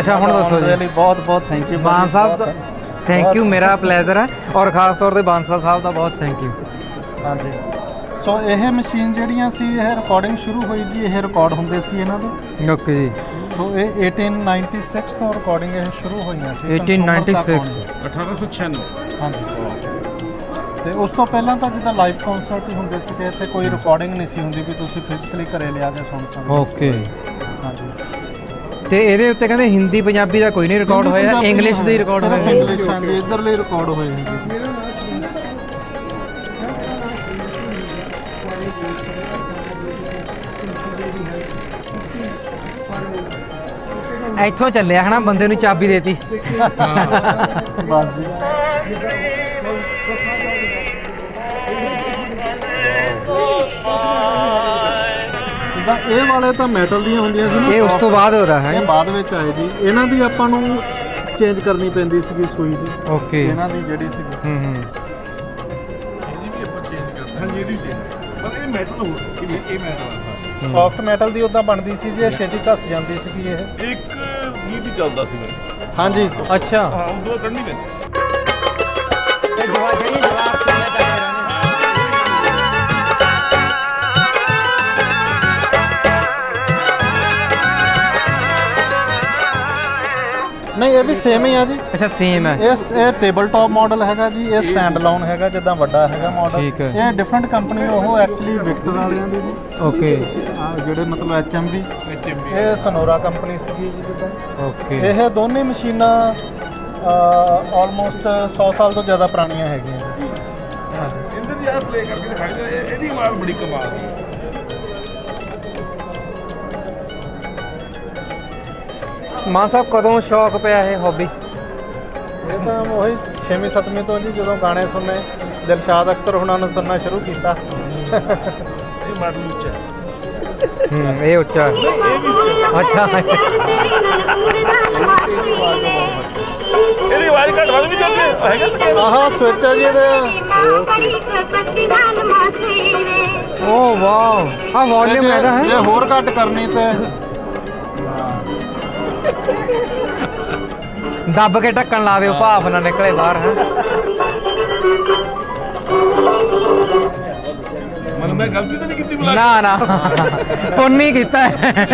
ਅੱਛਾ, ਹੁਣ ਦੱਸੋ ਜੀ। ਲਈ ਬਹੁਤ ਬਹੁਤ ਥੈਂਕ ਯੂ ਬਾਨ ਸਾਹਿਬ ਦਾ ਥੈਂਕ ਯੂ ਮੇਰਾ ਪਲੇਜ਼ਰ ਹੈ। ਔਰ ਖਾਸ ਤੌਰ ਤੇ ਬਾਂਸਲ ਸਾਹਿਬ ਦਾ ਬਹੁਤ ਥੈਂਕ ਯੂ ਹਾਂਜੀ। ਸੋ ਇਹ ਮਸ਼ੀਨ ਜਿਹੜੀਆਂ ਸੀ ਇਹ ਰਿਕਾਰਡਿੰਗ ਸ਼ੁਰੂ ਹੋਈ ਜੀ ਇਹ ਰਿਕਾਰਡ ਹੁੰਦੇ ਸੀ ਇਹਨਾਂ ਦੇ। ਓਕੇ ਜੀ। ਸੋ ਇਹ 1896 ਤੋਂ ਰਿਕਾਰਡਿੰਗ ਇਹ ਸ਼ੁਰੂ ਹੋਈਆਂ ਸੀ consumer ਤੱਕ 1896 ਆਉਣ ਲਈ। 1896 ਹਾਂਜੀ। ਤੇ ਉਸ ਤੋਂ ਪਹਿਲਾਂ ਤਾਂ ਜਿੱਦਾਂ ਲਾਈਵ ਕਨਸਰਟ ਹੀ ਹੁੰਦੇ ਸੀ ਇੱਥੇ ਕੋਈ ਰਿਕਾਰਡਿੰਗ ਨਹੀਂ ਸੀ ਹੁੰਦੀ ਵੀ ਤੁਸੀਂ ਫਿਜ਼ੀਕਲੀ ਘਰੇ ਲਿਆ ਕੇ ਸੁਣ ਸਕਦੇ ਓਕੇ। ਹਾਂਜੀ। ਤੇ ਇਹਦੇ ਉੱਤੇ ਕਹਿੰਦੇ ਹਿੰਦੀ ਪੰਜਾਬੀ ਦਾ ਕੋਈ ਨਹੀਂ ਰਿਕਾਰਡ ਹੋਇਆ ਇੰਗਲਿਸ਼ ਦੇ ਰਿਕਾਰਡ ਸਿਰਫ ਹੋਏ ਇੰਗਲਿਸ਼ ਹਾਂਜੀ ਇਧਰਲੇ ਰਿਕਾਰਡ ਹੋਏ ਨੇ ਇੱਥੋਂ ਚੱਲਿਆ ਹਨਾ ਬੰਦੇ ਨੂੰ ਚਾਬੀ ਦੇਤੀ। ਬਸ ਜੀ ਜਿੱਦਾਂ ਇਹ ਵਾਲੇ ਤਾਂ ਮੈਟਲ ਦੀਆਂ ਹੁੰਦੀਆਂ ਸੀ ਨਾ ਇਹ ਉਸ ਤੋਂ ਬਾਅਦ ਹੋ ਰਿਹਾ ਇਹ ਹੈ ਬਾਅਦ ਵਿੱਚ ਆਏ ਜੀ। ਇਹਨਾਂ ਦੀ ਆਪਾਂ ਨੂੰ ਚੇਂਜ ਕਰਨੀ ਪੈਂਦੀ ਸੀਗੀ ਸੂਈ ਦੀ। ਓਕੇ ਇਹਨਾਂ ਦੀ ਜਿਹੜੀ ਸੀਗੀ। ਹੂੰ ਹੂੰ। ਹਾਂਜੀ ਇਹਦੀ ਸੀ ਪਰ ਇਹ ਮੈਟਲ ਹੋ ਇਹ ਇਹ ਮੈਟਲ ਸੌਫਟ ਮੈਟਲ ਦੀ ਉਦਾਂ ਬਣਦੀ ਸੀ ਜੀ ਇਹ ਛੇਤੀ ਘਸ ਜਾਂਦੀ ਸੀਗੀ ਇਹ। ਇੱਕ ਵੀ ਵੀ ਚੱਲਦਾ ਸੀ ਮੇਰੇ। ਹਾਂਜੀ। ਅੱਛਾ। ਹਾਂ ਉਦੋਂ ਕੱਢਣੀ ਪੈਂਦੀ। ਤੇ ਜਵਾਬ ਜਿਹੜੀ ਜਵਾਬ। ਨਹੀਂ ਇਹ ਵੀ ਸੇਮ ਹੀ ਆ ਜੀ। ਅੱਛਾ ਸੇਮ ਹੈ ਇਹ ਇਹ ਟੇਬਲ ਟਾਪ ਮਾਡਲ ਹੈਗਾ ਜੀ ਇਹ ਸਟੈਂਡ ਅਲੋਨ ਹੈਗਾ ਜਿੱਦਾਂ ਵੱਡਾ ਹੈਗਾ ਮਾਡਲ ਠੀਕ ਹੈ। ਇਹ ਡਿਫਰੈਂਟ ਕੰਪਨੀ ਉਹ ਐਕਚੁਅਲੀ ਵਿਕਟਰ ਵਾਲਿਆਂ ਦੀ ਜੀ। ਓਕੇ ਆਹ ਜਿਹੜੇ ਮਤਲਬ ਐਚਐਮਵੀ ਇਹ ਸਨੋਰਾ ਕੰਪਨੀ ਸੀਗੀ ਜੀ ਜਿੱਦਾਂ। ਓਕੇ ਇਹ ਦੋਨੇ ਮਸ਼ੀਨਾਂ ਆਲਮੋਸਟ 100 ਸਾਲ ਤੋਂ ਜ਼ਿਆਦਾ ਪੁਰਾਣੀਆਂ ਹੈਗੀਆਂ। ਜੀ ਇੰਦਰ ਜੀ ਆ ਪਲੇ ਕਰਕੇ ਦਿਖਾਈ ਦੇ ਇਹ- ਇਹਦੀ ਆਵਾਜ਼ ਬੜੀ ਕਮਾਲ ਦੀ ਮਾਨ ਸਾਹਿਬ ਕਦੋਂ ਸ਼ੌਕ ਪਿਆ ਇਹ ਹੌਬੀ ਇਹ ਤਾਂ ਉਹੀ 6ਵੀਂ 7ਵੀਂ ਤੋਂ ਜੀ ਜਦੋਂ ਗਾਣੇ ਸੁਣਨੇ ਦਿਲਸ਼ਾਦ ਅਖਤਰ ਹੁਣਾਂ ਨੂੰ ਸੁਣਨਾ ਸ਼ੁਰੂ ਕੀਤਾ ਇਹ ਮਾਡਲ ਉੱਚਾ ਹੈ। ਇਹ ਉੱਚਾ ਹੈ। ਇਹ ਵੀ ਉੱਚਾ ਅੱਛਾ ਇਹਦੀ ਆਵਾਜ਼ ਘੱਟ ਵੱਧ ਵੀ ਜਾਂਦੀ ਹੈ ਹੈਗਾ ਤਾਂ? ਆਹ ਸਵਿਚ ਹੈ ਜੀ ਇਹਦੇ ਓ ਵਾਓ ਆ ਵੋਲਿਊਮ ਜੇ ਹੈ ਹੋਰ ਘੱਟ ਕਰਨੀ ਤੇ ਦੱਬ ਕੇ ਢੱਕਣ ਲਾ ਦਿਓ ਭਾਫ ਨਾ ਨਿਕਲੇ ਬਾਹਰ ਹੈ। ਮਨ ਮੈਂ ਗਲਤੀ ਤਾਂ ਨਹੀਂ ਕੀਤੀ ਬੁਲਾ ਨਾ ਨਾ। ਪੁੰਨੀ ਕੀਤਾ। ਹੈ।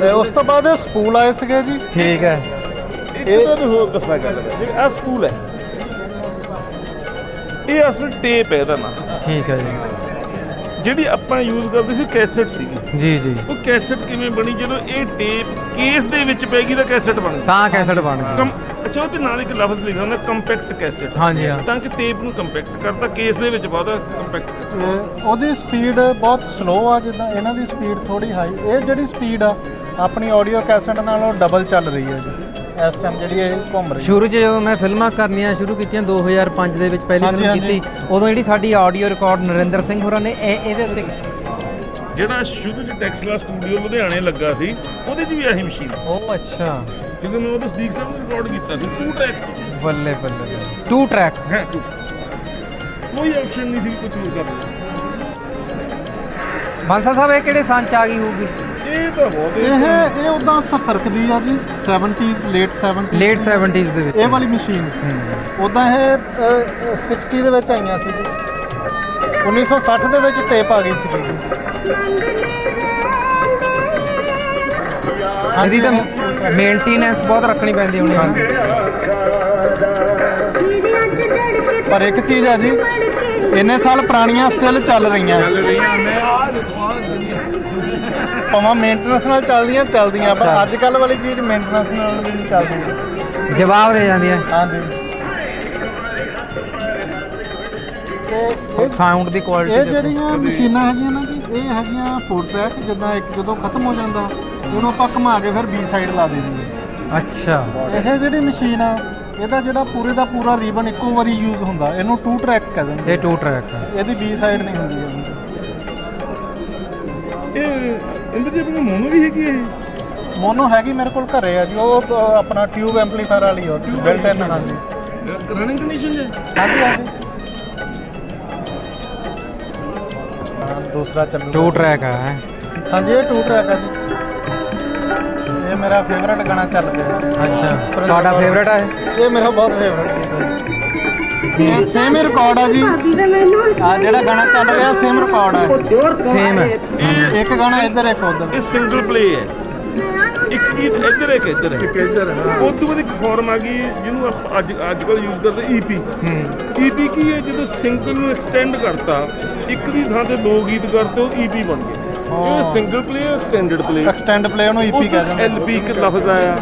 ਤੇ ਉਸ ਤੋਂ ਬਾਅਦ ਇਹ ਸਪੂਲ ਆਏ ਸੀਗੇ ਜੀ। ਠੀਕ ਹੈ। ਇੱਕ ਤੁਹਾਨੂੰ ਹੋਰ ਦੱਸਣਾ ਗੱਲ ਜਿਵੇਂ ਆ ਸਕੂਲ ਹੈ। ਇਹ ਅਸਲ ਟੇਪ ਹੈ ਇਹਦਾ ਨਾ। ਠੀਕ ਹੈ ਜੀ। ਜਿਹੜੀ ਆਪਾਂ ਯੂਜ਼ ਕਰਦੇ ਸੀ ਕੈਸੇਟ ਸੀਗੀ। ਜੀ ਜੀ। ਉਹ ਕੈਸੇਟ ਕਿਵੇਂ ਬਣੀ? ਜਦੋਂ ਇਹ ਟੇਪ ਕੇਸ ਦੇ ਵਿੱਚ ਪੈ ਗਈ ਤਾਂ ਕੈਸੇਟ ਬਣ ਗਈ। ਤਾਂ ਕੈਸਟ ਬਣ ਗਈ। ਕਮ ਅੱਛਾ ਉਹ ਤੇ ਨਾਲ ਇੱਕ ਲਫ਼ਜ਼ ਲਿਖਿਆ ਹੁੰਦਾ ਕੰਪੈਕਟ ਕੈਸੇਟ ਹਾਂਜੀ ਹਾਂ। ਤਾਂ ਕਿ ਟੇਪ ਨੂੰ ਕੰਪੈਕਟ ਕਰਦਾ ਕੇਸ ਦੇ ਵਿੱਚ ਬਹੁਤਾ ਕੰਪੈਕਟ ਤੇ ਉਹਦੀ ਸਪੀਡ ਬਹੁਤ ਸਲੋ ਆ ਜਿੱਦਾਂ ਇਹਨਾਂ ਦੀ ਸਪੀਡ ਥੋੜੀ ਹਾਈ ਇਹ ਜਿਹੜੀ ਸਪੀਡ ਆ ਆਪਣੀ ਆਡੀਓ ਕੈਸਟ ਨਾਲੋਂ ਡਬਲ ਚੱਲ ਰਹੀ ਹੈ ਜੀ। ਇਸ ਟਾਈਮ ਜਿਹੜੀ ਇਹ ਘੁੰਮ ਰਹੀ ਹੈ। ਸ਼ੁਰੂ 'ਚ ਜਦੋਂ ਮੈਂ ਫਿਲਮਾਂ ਕਰਨੀਆਂ ਸ਼ੁਰੂ ਕੀਤੀਆਂ 2005 ਦੇ ਵਿੱਚ ਪਹਿਲੀ ਫਿਲਮ। ਕੀਤੀ ਉਦੋਂ ਜਿਹੜੀ ਸਾਡੀ ਆਡੀਓ ਰਿਕਾਰਡ ਨਰਿੰਦਰ ਸਿੰਘ ਹੋਰਾਂ ਨੇ ਇਹ ਇਹਦੇ ਉੱਤੇ ਜਿਹੜਾ ਸ਼ੁਰੂ ਚ ਟੈਕਸਲਾ ਸਟੂਡੀਓ ਲੁਧਿਆਣੇ ਲੱਗਾ ਸੀ ਉਹਦੇ 'ਚ ਵੀ ਆਹੀ ਮਸ਼ੀਨ ਸੀ ਉਹ ਅੱਛਾ। ਕਿਉਂਕਿ ਮੈਂ ਉਹਦੇ ਸਦੀਕ ਸਾਹਿਬ ਨੇ ਰਿਕਾਰਡ ਕੀਤਾ ਸੀ ਟੂ ਟਰੈਕਸ ਬੱਲੇ ਬੱਲੇ ਟੂ ਟਰੈਕ ਹੈ two। ਕੋਈ ਆਪਸ਼ਨ ਨਹੀਂ ਸੀ ਕੁਝ ਹੋਰ ਕਰਨ। ਦਾ ਬਾਂਸਲ ਸਾਹਿਬ ਇਹ ਕਿਹੜੇ ਸੰਚ ਆ ਗਈ ਹੋਊਗੀ? ਇਹ ਤਾਂ ਬਹੁਤ ਇਹ ਇਹ ਉਦਾਂ 70 ਕੁ ਦੀ ਆ ਜੀ 70s late 70s late 70s ਦੇ ਵਿੱਚ। ਇਹ ਵਾਲੀ ਮਸ਼ੀਨ। ਉਦਾਂ ਇਹ ਅ, ਅ, 60 ਦੇ ਵਿੱਚ ਆਈਆਂ ਸੀ ਜੀ। 1960 ਦੇ ਵਿੱਚ ਟੇਪ ਆ ਗਈ ਸੀ ਜੀ। ਇਹਦੀ ਤਾਂ ਮੇਨਟੇਨੈਂਸ ਬਹੁਤ ਰੱਖਣੀ ਪੈਂਦੀ ਹੋਣੀ ਹਾਂਜੀ। ਪਰ ਇੱਕ ਚੀਜ਼ ਆ ਜੀ ਇੰਨੇ ਸਾਲ ਪੁਰਾਣੀਆਂ ਸਟਿਲ ਚੱਲ ਰਹੀਆਂ। ਭਾਵੇਂ ਮੇਨਟੇਨੈਂਸ ਨਾਲ ਚੱਲਦੀਆਂ ਚੱਲਦੀਆਂ ਪਰ। ਅੱਜ ਕੱਲ ਵਾਲੀ ਚੀਜ਼ ਮੇਨਟੇਨੈਂਸ ਨਾਲ ਵੀ ਨਹੀਂ ਚੱਲਦੀ। ਜਵਾਬ ਦੇ ਜਾਂਦੀ ਹੈ। ਹਾਂਜੀ। ਤੇ ਇਹ ਸਾਊਂਡ ਦੀ ਇਹ ਕੁਆਲਿਟੀ ਜਿਹੜੀਆਂ ਮਸ਼ੀਨਾਂ ਹੈਗੀਆਂ ਨਾ ਜੀ ਇਹ ਹੈਗੀਆਂ ਫੂਡ ਟਰੈਕ ਜਿੱਦਾਂ ਇੱਕ ਜਦੋਂ ਖਤਮ ਹੋ ਜਾਂਦਾ ਉਹਨੂੰ ਆਪਾਂ ਘੁਮਾ ਕੇ ਫਿਰ ਬੀ ਸਾਈਡ ਲਾ ਦਿੰਦੇ ਅੱਛਾ। ਇਹ ਜਿਹੜੀ ਮਸ਼ੀਨ ਆ ਇਹਦਾ ਜਿਹੜਾ ਪੂਰੇ ਦਾ ਪੂਰਾ ਰੀਬਨ ਇੱਕੋ ਵਾਰੀ ਯੂਜ਼ ਹੁੰਦਾ ਇਹਨੂੰ ਟੂ ਟਰੈਕ ਕਹਿੰਦੇ ਨੇ ਇਹ ਟੂ ਟਰੈਕ ਹੈ ਇਹਦੀ ਬੀ ਸਾਈਡ ਨਹੀਂ ਹੁੰਦੀ। ਇਹ ਇੰਦਰ ਜੀ ਆਪਣੀ ਮੋਨੋ ਵੀ ਹੈਗੀ ਇਹ? ਮੋਨੋ ਹੈਗੀ ਮੇਰੇ ਕੋਲ ਘਰੇ ਆ ਜੀ ਉਹ ਆਪਣਾ ਟਿਊਬ ਐਂਪਲੀਫਾਇਰ ਵਾਲੀ ਆ ਬਿਲਟ ਇਨ ਹਾਂਜੀ ਰਨਿੰਗ ਕੰਡੀਸ਼ਨ ਹੈ ਹਾਂਜੀ ਹਾਂਜੀ। ਦੂਸਰਾ ਚੱਲੂ ਟੂ ਟਰੈਕ ਹੈ। ਹਾਂਜੀ ਇਹ ਟੂ ਟਰੈਕ ਆ ਜੀ। ਇਹ ਮੇਰਾ ਫੇਵਰਟ ਗਾਣਾ ਚੱਲ ਰਿਹਾ ਅੱਛਾ। ਤੁਹਾਡਾ ਫੇਵਰਟ ਹੈ ਇਹ? ਮੇਰਾ ਬਹੁਤ ਫੇਵਰਟ ਗੀਤ ਹੈ ਇਹ ਸੇਮ ਹੀ ਰਿਕਾਰਡ ਆ ਜੀ। ਆ ਜਿਹੜਾ ਗਾਣਾ ਚੱਲ ਰਿਹਾ ਸੇਮ ਰਿਕਾਰਡ ਆ। ਸੇਮ ਹੈ। ਇੱਕ ਗਾਣਾ ਇੱਧਰ ਇੱਕ ਉੱਧਰ। ਇਹ ਸਿੰਗਲ ਪਲੇ ਹੈ। ਇੱਕ ਗੀਤ ਇੱਧਰ ਇੱਕ ਇੱਧਰ ਹੈ। ਇੱਕ ਇੱਧਰ ਉਸ ਤੋਂ ਬਾਅਦ ਇੱਕ ਫਾਰਮ ਆ ਗਈ ਜਿਹਨੂੰ ਆਪਾਂ ਅੱਜ ਅੱਜ ਕੱਲ ਯੂਜ਼ ਕਰਦੇ E ਈਪੀ ਹੂੰ। ਈਪੀ ਕੀ ਹੈ? ਜਦੋਂ ਸਿੰਗਲ ਨੂੰ ਐਕਸਟੈਂਡ ਕਰਤਾ ਇੱਕ ਦੀ ਥਾਂ ਤੇ ਦੋ ਗੀਤ ਕਰਤੇ ਉਹ ਈਪੀ ਬਣ ਗਏ। ਇਹ single play extended play extend play ਉਹਨੂੰ ਈਪੀ ਕਹਿ ਦਿੰਦੇ ਐਲਪੀ ਇੱਕ ਲਫ਼ਜ਼ ਆਇਆ।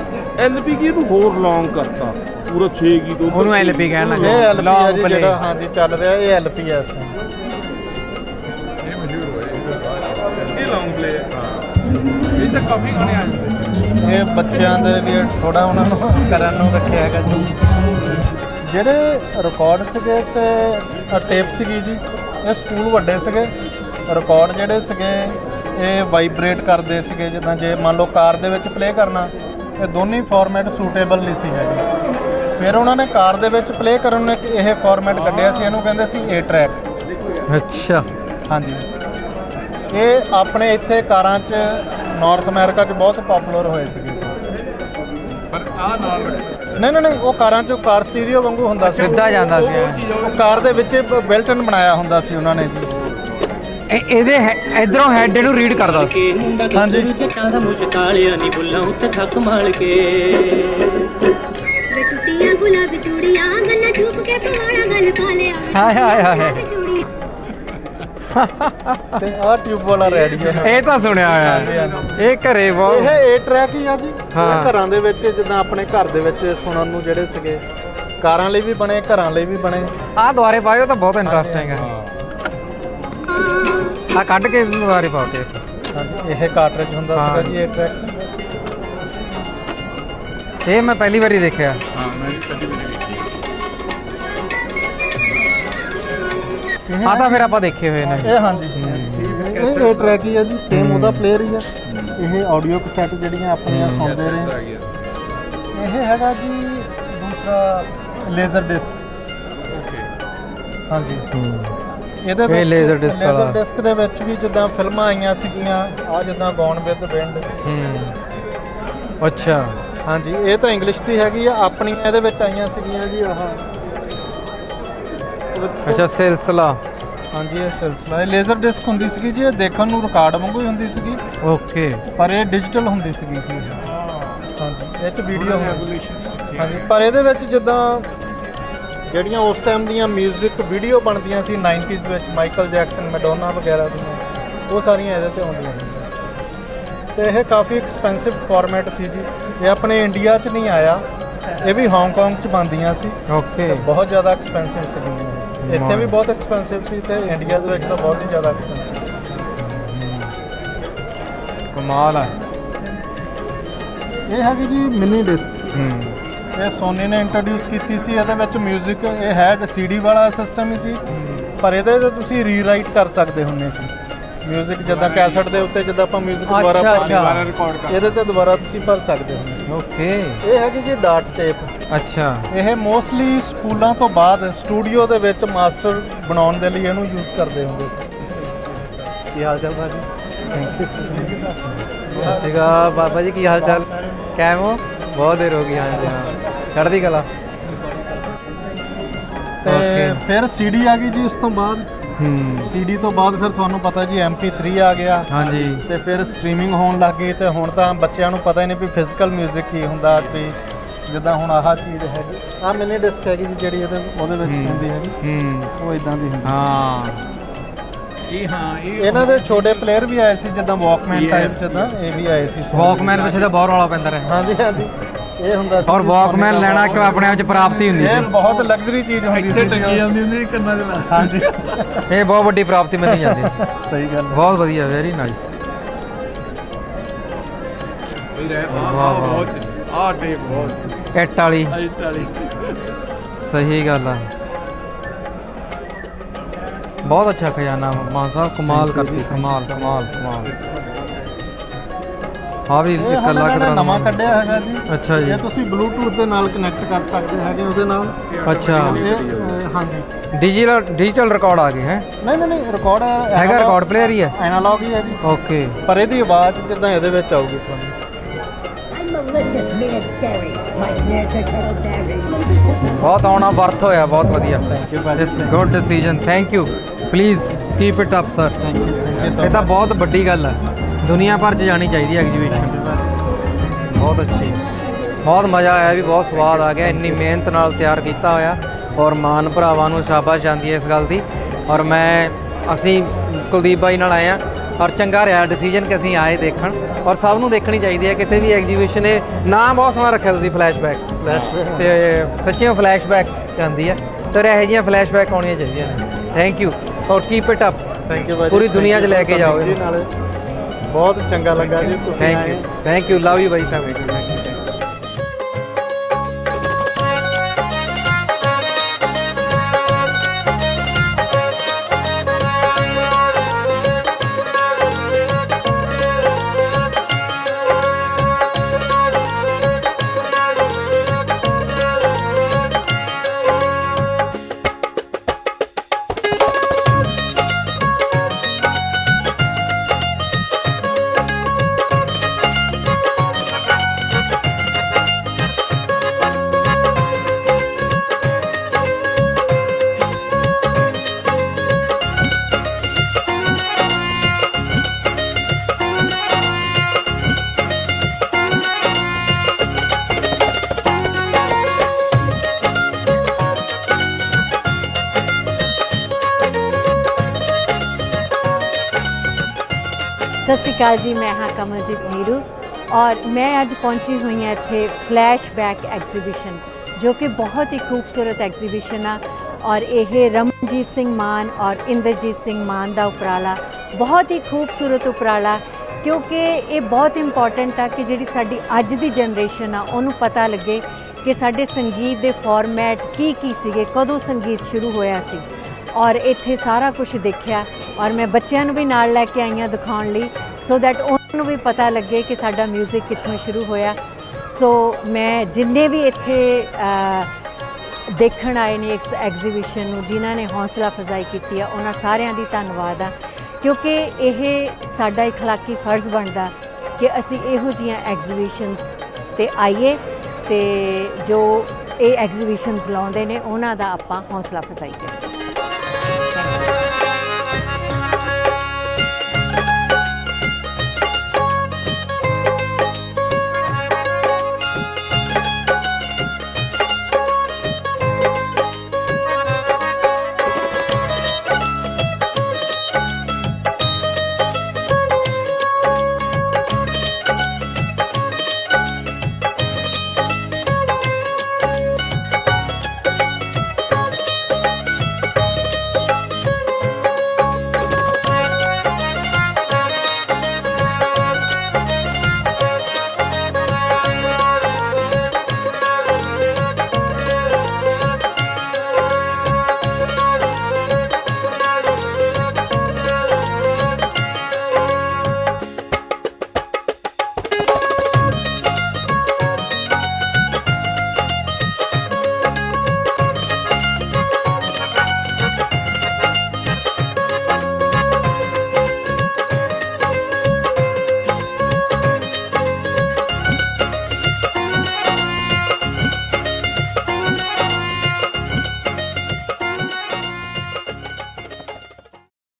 ਐਲਪੀ ਕੀ ਇਹਨੂੰ ਹੋਰ ਲੌਂਗ ਕਰਤਾ। ਪੂਰਾ 6 ਗੀਤ ਉਹਨੂੰ ਐਲਪੀ ਕਹਿਣ ਲੱਗੇ। ਇਹ ਐਲਪੀ Long ਜੀ play। ਜਿਹੜਾ ਹਾਂਜੀ ਚੱਲ ਰਿਹਾ ਇਹ ਐਲਪੀ ਆ ਇਸ time। ਇਹ ਲੌਂਗ ਪਲੇ ਹੈ ਇਹ ਤਾਂ ਕਾਫੀ ਗਾਣੇ ਆ ਜਾਂਦੇ ਇਹ ਬੱਚਿਆਂ ਦੇ ਵੀ ਥੋੜਾ ਉਹਨਾਂ ਨੂੰ ਕਰਨ ਨੂੰ ਰੱਖਿਆ ਹੈਗਾ ਜੀ। ਜਿਹੜੇ ਰਿਕਾਰਡ ਸੀਗੇ ਤੇ ਟੇਪ ਸੀਗੀ ਜੀ ਇਹ ਸਕੂਲ ਵੱਡੇ ਸੀਗੇ। ਰਿਕਾਰਡ ਜਿਹੜੇ ਸੀਗੇ ਇਹ ਵਾਈਬ੍ਰੇਟ ਕਰਦੇ ਸੀਗੇ ਜਿੱਦਾਂ ਜੇ ਮੰਨ ਲਓ ਕਾਰ ਦੇ ਵਿੱਚ ਪਲੇ ਕਰਨਾ ਇਹ ਦੋਨੇ ਫਾਰਮੈਟ ਸੂਟੇਬਲ ਨਹੀਂ ਸੀ ਹੈਗੇ। ਫਿਰ ਉਹਨਾਂ ਨੇ ਕਾਰ ਦੇ ਵਿੱਚ ਪਲੇ ਕਰਨ ਨੂੰ ਇੱਕ ਇਹ ਫਾਰਮੈਟ ਕੱਢਿਆ ਸੀ ਇਹਨੂੰ ਕਹਿੰਦੇ ਸੀ A ਟਰੈਕ ਅੱਛਾ। ਹਾਂਜੀ। ਇਹ ਆਪਣੇ ਇੱਥੇ ਕਾਰਾਂ 'ਚ ਨਾਰਥ ਅਮਰੀਕਾ 'ਚ ਬਹੁਤ ਪਪੂਲਰ ਹੋਏ ਸੀਗੇ। ਪਰ ਆ ਨਾਲ ਨਹੀਂ ਨਹੀਂ ਨਹੀਂ ਉਹ ਕਾਰਾਂ 'ਚ ਕਾਰ ਸਟੀਰੀਓ ਵਾਂਗੂ ਹੁੰਦਾ ਸੀ। ਸਿੱਧਾ ਜਾਂਦਾ ਸੀ। ਉਹ ਕਾਰ ਦੇ ਵਿੱਚ ਬਿਲਟਨ ਬਣਾਇਆ ਹੁੰਦਾ ਸੀ ਉਹਨਾਂ ਨੇ ਜੀ। ਇਹ ਇਹਦੇ ਇਧਰੋਂ ਹੈਡ ਨੂੰ ਰੀਡ ਕਰਦਾ ਸੀ। ਕੇ ਮੁੰਡਾ ਹਾਂਜੀ। ਗੱਭਰੂ ਜੱਟਾਂ ਦਾ ਮੁੱਝ ਕਾਲਿਆ ਨਹੀਂ ਬੁੱਲਾਂ ਉੱਤੇ ਠੱਕ ਮਾਲ ਕੇ ਬਚੂਟੀਆਂ ਗੁਲਾਬ ਚੂੜੀਆਂ ਗੱਲਾਂ ਠੂਕ ਕੇ ਪਵਾਣਾ ਗੱਲ ਪਾ ਲਿਆ। ਹਾਏ ਹਾਏ ਹਾਏ। ਤੇ ਆਹ ਟਿਊਬ ਵਾਲਾ ਰੇਡੀਓ ਇਹ ਤਾਂ ਸੁਣਿਆ ਹੋਇਆ। ਇਹ ਘਰੇ ਇਹ ਬਹੁਤ ਏ ਟਰੈਕ ਹੀ ਆ ਜੀ। ਇਹ ਹਾਂ। ਘਰਾਂ ਦੇ ਵਿੱਚ ਜਿੱਦਾਂ ਆਪਣੇ ਘਰ ਦੇ ਵਿੱਚ ਸੁਣਨ ਨੂੰ ਜਿਹੜੇ ਸੀਗੇ ਕਾਰਾਂ ਲਈ ਵੀ ਬਣੇ ਘਰਾਂ ਲਈ ਵੀ ਬਣੇ। ਆ ਦੁਆਰੇ ਪਾਇਓ ਤਾਂ ਬਹੁਤ ਇੰਟਰਸਟਿੰਗ ਹੈ। ਆ ਕੱਢ ਕੇ ਦੁਆਰੇ ਪਾਓ ਕੇ ਹਾਂਜੀ ਇਹ ਕਾਰਟ੍ਰਿਜ ਹੁੰਦਾ ਹਾਂ। ਸੀਗਾ ਜੀ ਇਹ ਟਰੈਕ ਇਹ ਮੈਂ ਪਹਿਲੀ ਵਾਰੀ ਦੇਖਿਆ। ਆ ਤਾਂ ਫਿਰ ਆਪਾਂ ਦੇਖੇ ਹੋਏ ਨੇ। ਇਹ ਹਾਂਜੀ। ਇਹ ਇਹ ਟਰੈਕ ਹੀ ਆ ਜੀ ਸੇਮ ਉਹਦਾ ਪਲੇਅਰ ਹੀ ਆ ਇਹ ਆਡੀਓ ਕਸੈਟ ਜਿਹੜੀਆਂ ਆਪਣੀਆਂ ਸੁਣਦੇ ਰਹੇ। ਇਹ ਹੈਗਾ ਜੀ ਦੂਸਰਾ ਲੇਜ਼ਰ ਡਿਸਕ ਹਾਂਜੀ। ਇਹਦੇ ਇਹ laser disc ਵਾਲਾ। ਲੇਜ਼ਰ ਡਿਸਕ ਦੇ ਵਿੱਚ ਵੀ ਜਿੱਦਾਂ ਫਿਲਮਾਂ ਆਈਆਂ ਸੀਗੀਆਂ ਆ ਜਿੱਦਾਂ ਗੌਨ ਵਿਦ ਵਿੰਡ ਹੂੰ। ਅੱਛਾ। ਹਾਂਜੀ ਇਹ ਤਾਂ ਇੰਗਲਿਸ਼ ਦੀ ਹੈਗੀ ਆ ਆਪਣੀਆਂ ਇਹਦੇ ਵਿੱਚ ਆਈਆਂ ਸੀਗੀਆਂ ਜੀ ਆਹ। ਅੱਛਾ ਸਿਲਸਿਲਾ। ਹਾਂਜੀ ਇਹ ਸਿਲਸਿਲਾ। ਇਹ ਲੇਜ਼ਰ ਡਿਸਕ ਹੁੰਦੀ ਸੀਗੀ ਜੀ ਇਹ ਦੇਖਣ ਨੂੰ ਰਿਕਾਰਡ ਵਾਂਗੂ ਹੀ ਹੁੰਦੀ ਸੀਗੀ। ਓਕੇ। ਪਰ ਇਹ ਡਿਜੀਟਲ ਹੁੰਦੀ ਸੀਗੀ ਜੀ। ਹਾਂਜੀ ਇਹ ਚ ਵੀਡੀਓ ਹਾਂਜੀ ਪਰ ਇਹਦੇ ਵਿੱਚ ਜਿੱਦਾਂ ਜਿਹੜੀਆਂ ਉਸ ਟਾਈਮ ਦੀਆਂ 뮤직 ਵੀਡੀਓ ਬਣਦੀਆਂ ਸੀ 90s ਵਿੱਚ ਮਾਈਕਲ ਜੈਕਸਨ ਮੈਡੋਨਾ ਵਗੈਰਾ ਦੀਆਂ ਉਹ ਸਾਰੀਆਂ ਇਹਦੇ ਤੇ ਆਉਂਦੀਆਂ ਸੀ। ਤੇ ਇਹ ਕਾਫੀ ਐਕਸਪੈਂਸਿਵ ਫਾਰਮੈਟ ਸੀ ਜੀ। ਇਹ ਆਪਣੇ ਇੰਡੀਆ 'ਚ ਨਹੀਂ ਆਇਆ। ਇਹ ਵੀ ਹਾਂਗਕਾਂਗ 'ਚ ਬਣਦੀਆਂ ਸੀ। ਓਕੇ। ਬਹੁਤ ਜ਼ਿਆਦਾ ਐਕਸਪੈਂਸਿਵ ਸੀਗੀਆਂ। ਇਹ। ਇੱਥੇ ਵੀ ਬਹੁਤ ਐਕਸਪੈਂਸਿਵ ਸੀ ਤੇ ਇੰਡੀਆ ਦੇ ਵਿੱਚ ਤਾਂ ਬਹੁਤ ਹੀ ਜ਼ਿਆਦਾ ਐਕਸਪੈਂਸਿਵ ਕਮਾਲ ਹੈ ਇਹ ਹੈਗੀ ਜੀ ਮਿਨੀ ਡਿਸਕ ਹੂੰ। ਇਹ ਸੋਨੀ ਨੇ ਇੰਟਰੋਡਿਊਸ ਕੀਤੀ ਸੀ ਇਹਦੇ ਵਿੱਚ 뮤직 ਇਹ ਹੈ ਸੀਡੀ ਵਾਲਾ ਸਿਸਟਮ ਹੀ ਸੀ। ਪਰ ਇਹਦੇ ਤੇ ਤੁਸੀਂ ਰੀਰਾਈਟ ਕਰ ਸਕਦੇ ਹੁੰਦੇ ਸੀ। ਮਿਊਜ਼ਿਕ ਜਿੱਦਾਂ ਕੈਸਟ ਦੇ ਉੱਤੇ ਜਿੱਦਾਂ ਆਪਾਂ ਮਿਊਜ਼ਿਕ ਦੁਬਾਰਾ ਅੱਛਾ, ਅੱਛਾ। ਰਿਕਾਰਡ ਕਰ ਇਹਦੇ ਤੇ ਦੁਬਾਰਾ ਤੁਸੀਂ ਭਰ ਸਕਦੇ ਹੋ। ਓਕੇ ਇਹ ਹੈਗੀ ਜੀ ਡਾਟ ਟੇਪ ਅੱਛਾ। ਇਹ ਮੋਸਟਲੀ ਸਕੂਲਾਂ ਤੋਂ ਬਾਅਦ ਸਟੂਡੀਓ ਦੇ ਵਿੱਚ ਮਾਸਟਰ ਬਣਾਉਣ ਦੇ ਲਈ ਇਹਨੂੰ ਯੂਜ਼ ਕਰਦੇ ਹੁੰਦੇ ਸੀ। ਕੀ ਹਾਲ ਚਾਲ ਭਾਜੀ? ਸਤਿ ਸ਼੍ਰੀ ਅਕਾਲ। ਬਾਬਾ ਜੀ ਕੀ ਹਾਲ ਚਾਲ? ਕੈਮ ਹੋ? ਬਹੁਤ ਦੇਰ ਹੋ ਗਈ ਆਏ ਦੇ ਚੜ੍ਹਦੀ ਕਲਾ। ਤੇ Okay. ਫਿਰ ਸੀਡੀ ਆ ਗਈ ਜੀ ਉਸ ਤੋਂ ਬਾਅਦ। ਹੂੰ। ਸੀਡੀ ਤੋਂ ਬਾਅਦ ਫਿਰ ਤੁਹਾਨੂੰ ਪਤਾ ਜੀ MP3 ਆ ਗਿਆ। ਹਾਂਜੀ। ਤੇ ਫਿਰ ਸਟ੍ਰੀਮਿੰਗ ਹੋਣ ਲੱਗ ਗਈ ਤੇ ਹੁਣ ਤਾਂ ਬੱਚਿਆਂ ਨੂੰ ਪਤਾ ਹੀ ਨਹੀਂ ਵੀ ਫਿਜ਼ੀਕਲ 뮤직 ਕੀ ਹੁੰਦਾ ਤੇ ਜਿੱਦਾਂ ਹੁਣ ਆਹ ਚੀਜ਼ ਹੈਗੀ ਆ ਮਿਨੀ ਡਿਸਕ ਹੈਗੀ ਜੀ ਜਿਹੜੀ ਇਹਦੇ ਉਹਦੇ ਵਿੱਚ ਹੂੰ। ਹੁੰਦੀ ਹੈਗੀ ਹੂੰ। ਉਹ ਇਦਾਂ ਦੀ ਹੁੰਦੀ ਹਾਂ। ਇਹ ਹਾਂ ਇਹ ਇਹਨਾਂ ਦੇ ਛੋਟੇ ਪਲੇਅਰ ਵੀ ਆਏ ਸੀ ਜਿੱਦਾਂ ਵਾਕਮੈਨ ਟਾਈਪ ਜਿੱਦਾਂ ਇਹ ਵੀ ਆਏ ਸੀ ਵਾਕਮੈਨ ਪਿੱਛੇ ਤਾਂ ਬਹੁਤ ਰੌਲਾ ਪੈਂਦਾ ਰਿਹਾ। ਹਾਂਜੀ ਹਾਂਜੀ। ਇਹ ਹੁੰਦਾ ਸੀ ਔਰ ਵਾਕਮੈਨ ਲੈਣਾ ਕਿ ਆਪਣੇ ਆਪ ਚ ਪ੍ਰਾਪਤੀ ਹੁੰਦੀ ਇਹ ਸੀ ਬਹੁਤ ਲਗਜ਼ਰੀ ਚੀਜ਼ ਹੁੰਦੀ ਸੀ ਟੰਗੀ ਜਾਂਦੀ ਹੁੰਦੀ ਕੰਨਾਂ ਦੇ ਨਾਲ। ਹਾਂਜੀ। ਇਹ ਬਹੁਤ ਵੱਡੀ ਪ੍ਰਾਪਤੀ ਮੰਨੀ ਜਾਂਦੀ ਹੈ ਸਹੀ ਗੱਲ ਹੈ। ਬਹੁਤ ਵਧੀਆ ਵੈਰੀ ਨਾਈਸ ਵਾਹ ਵਾਹ। ਆ ਟੇਪ ਬਹੁਤ। ਇੱਟ ਵਾਲੀ। ਇੱਟ ਵਾਲੀ। ਸਹੀ ਗੱਲ ਆ। ਬਹੁਤ ਅੱਛਾ ਖਜ਼ਾਨਾ ਮਾਨ ਸਾਹਿਬ ਕਮਾਲ ਕਰਤੀ ਕਮਾਲ ਕਮਾਲ ਕਮਾਲ। ਹਾਂ ਵੀ ਇਹ ਇੱਕ ਹੁਣ ਅਲੱਗ ਇਹਨਾਂ ਨੇ ਤਰ੍ਹਾਂ ਦਾ ਨਵਾਂ ਕੱਢਿਆ ਹੈਗਾ ਜੀ। ਅੱਛਾ ਜੀ। ਇਹ ਤੁਸੀਂ ਬਲੂਟੁੱਥ ਦੇ ਨਾਲ ਕਨੈਕਟ ਕਰ ਸਕਦੇ ਹੈਗੇ ਉਹਦੇ ਨਾਲ। ਅੱਛਾ। ਹਾਂਜੀ। ਡਿਜੀਟਲ ਡਿਜੀਟਲ ਰਿਕਾਰਡ ਆ ਗਏ ਹੈ? ਨਹੀਂ ਨਹੀਂ ਨਹੀਂ ਰਿਕਾਰਡ ਹੈਗਾ ਰਿਕਾਰਡ ਪਲੇਅਰ ਹੀ ਹੈ। ਐਨਾਲੌਗ ਹੀ ਹੈ ਜੀ। ਓਕੇ ਪਰ ਇਹਦੀ ਆਵਾਜ਼ ਜਿੱਦਾਂ ਇਹਦੇ ਵਿੱਚ ਆਊਗੀ ਤੁਹਾਨੂੰ. ਬਹੁਤ ਆਉਣਾ ਵਰਥ ਹੋਇਆ ਬਹੁਤ ਵਧੀਆ। ਇਸ good decision thank you please keep it up sir ਇਹ ਤਾਂ ਬਹੁਤ ਵੱਡੀ ਗੱਲ ਹੈ। ਦੁਨੀਆ ਭਰ 'ਚ ਜਾਣੀ ਚਾਹੀਦੀ ਹੈ ਐਗਜੀਬਿਸ਼ਨ ਬਹੁਤ ਅੱਛੀ। ਬਹੁਤ ਮਜ਼ਾ ਆਇਆ ਵੀ ਬਹੁਤ ਸਵਾਦ ਆ ਗਿਆ। ਇੰਨੀ ਮਿਹਨਤ ਨਾਲ ਤਿਆਰ ਕੀਤਾ ਹੋਇਆ। ਔਰ ਮਾਨ ਭਰਾਵਾਂ ਨੂੰ ਸ਼ਾਬਾਸ਼ ਜਾਂਦੀ ਹੈ ਇਸ ਗੱਲ ਦੀ। ਔਰ ਮੈਂ ਅਸੀਂ ਕੁਲਦੀਪ ਬਾਈ ਨਾਲ ਆਏ ਆ ਔਰ ਚੰਗਾ ਰਿਹਾ ਡਿਸੀਜਨ ਕਿ ਅਸੀਂ ਆਏ ਦੇਖਣ। ਔਰ ਸਭ ਨੂੰ ਦੇਖਣੀ ਚਾਹੀਦੀ ਹੈ ਕਿਤੇ ਵੀ ਐਗਜੀਬਿਸ਼ਨ ਇਹ ਨਾਮ ਬਹੁਤ ਸੋਹਣਾ ਰੱਖਿਆ ਤੁਸੀਂ ਫਲੈਸ਼ਬੈਕ ਤੇ ਸੱਚੀਓ ਫਲੈਸ਼ਬੈਕ ਜਾਂਦੀ ਹੈ। ਤੇ ਇਹੋ ਜਿਹੀਆਂ ਫਲੈਸ਼ਬੈਕ ਆਉਣੀਆਂ ਚਾਹੀਦੀਆਂ ਨੇ। ਥੈਂਕ ਯੂ ਔਰ keep it up thank you ਪੂਰੀ ਦੁਨੀਆ 'ਚ ਲੈ ਕੇ ਜਾਓ। ਨਾਲੇ। ਬਹੁਤ ਚੰਗਾ ਲੱਗਾ ਜੀ ਤੁਸੀਂ ਥੈਂਕ ਆਏ। You thank you love you bye thank you ਸਤਿ ਸ਼੍ਰੀ ਅਕਾਲ ਜੀ, ਮੈਂ ਹਾਂ ਕਮਲਜੀਤ ਨੀਰੂ ਔਰ ਮੈਂ ਅੱਜ ਪਹੁੰਚੀ ਹੋਈ ਹਾਂ ਇੱਥੇ ਫਲੈਸ਼ਬੈਕ ਐਗਜ਼ੀਬਿਸ਼ਨ, ਜੋ ਕਿ ਬਹੁਤ ਹੀ ਖੂਬਸੂਰਤ ਐਗਜ਼ੀਬਿਸ਼ਨ ਆ ਔਰ ਇਹ ਰਮਨਜੀਤ ਸਿੰਘ ਮਾਨ ਔਰ ਇੰਦਰਜੀਤ ਸਿੰਘ ਮਾਨ ਦਾ ਉਪਰਾਲਾ, ਬਹੁਤ ਹੀ ਖੂਬਸੂਰਤ ਉਪਰਾਲਾ, ਕਿਉਂਕਿ ਇਹ ਬਹੁਤ ਇੰਪੋਰਟੈਂਟ ਆ ਕਿ ਜਿਹੜੀ ਸਾਡੀ ਅੱਜ ਦੀ ਜਨਰੇਸ਼ਨ ਆ, ਉਹਨੂੰ ਪਤਾ ਲੱਗੇ ਕਿ ਸਾਡੇ ਸੰਗੀਤ ਦੇ ਫਾਰਮੈਟ ਕੀ ਕੀ ਸੀਗੇ, ਕਦੋਂ ਸੰਗੀਤ ਸ਼ੁਰੂ ਹੋਇਆ ਸੀ ਔਰ ਇੱਥੇ ਸਾਰਾ ਕੁਝ ਦੇਖਿਆ ਔਰ ਮੈਂ ਬੱਚਿਆਂ ਨੂੰ ਵੀ ਨਾਲ ਲੈ ਕੇ ਆਈ ਹਾਂ ਦਿਖਾਉਣ ਲਈ ਸੋ ਦੈਟ ਉਹਨਾਂ ਨੂੰ ਵੀ ਪਤਾ ਲੱਗੇ ਕਿ ਸਾਡਾ 뮤직 ਕਿੱਥੋਂ ਸ਼ੁਰੂ ਹੋਇਆ। ਸੋ ਮੈਂ ਜਿੰਨੇ ਵੀ ਇੱਥੇ ਦੇਖਣ ਆਏ ਨੇ ਇਸ ਐਗਜ਼ੀਬਿਸ਼ਨ ਨੂੰ, ਜਿਨ੍ਹਾਂ ਨੇ ਹੌਸਲਾ ਅਫਜ਼ਾਈ ਕੀਤੀ ਆ, ਉਹਨਾਂ ਸਾਰਿਆਂ ਦੀ ਧੰਨਵਾਦ ਆ। ਕਿਉਂਕਿ ਇਹ ਸਾਡਾ ਇਖਲਾਕੀ ਫਰਜ਼ ਬਣਦਾ ਕਿ ਅਸੀਂ ਇਹੋ ਜੀਆਂ ਐਗਜ਼ੀਬਿਸ਼ਨਸ ਤੇ ਆਈਏ ਤੇ ਜੋ ਇਹ ਐਗਜ਼ੀਬਿਸ਼ਨਸ ਲਾਉਂਦੇ ਨੇ, ਉਹਨਾਂ ਦਾ ਆਪਾਂ ਹੌਸਲਾ ਅਫਜ਼ਾਈ ਕਰੀਏ।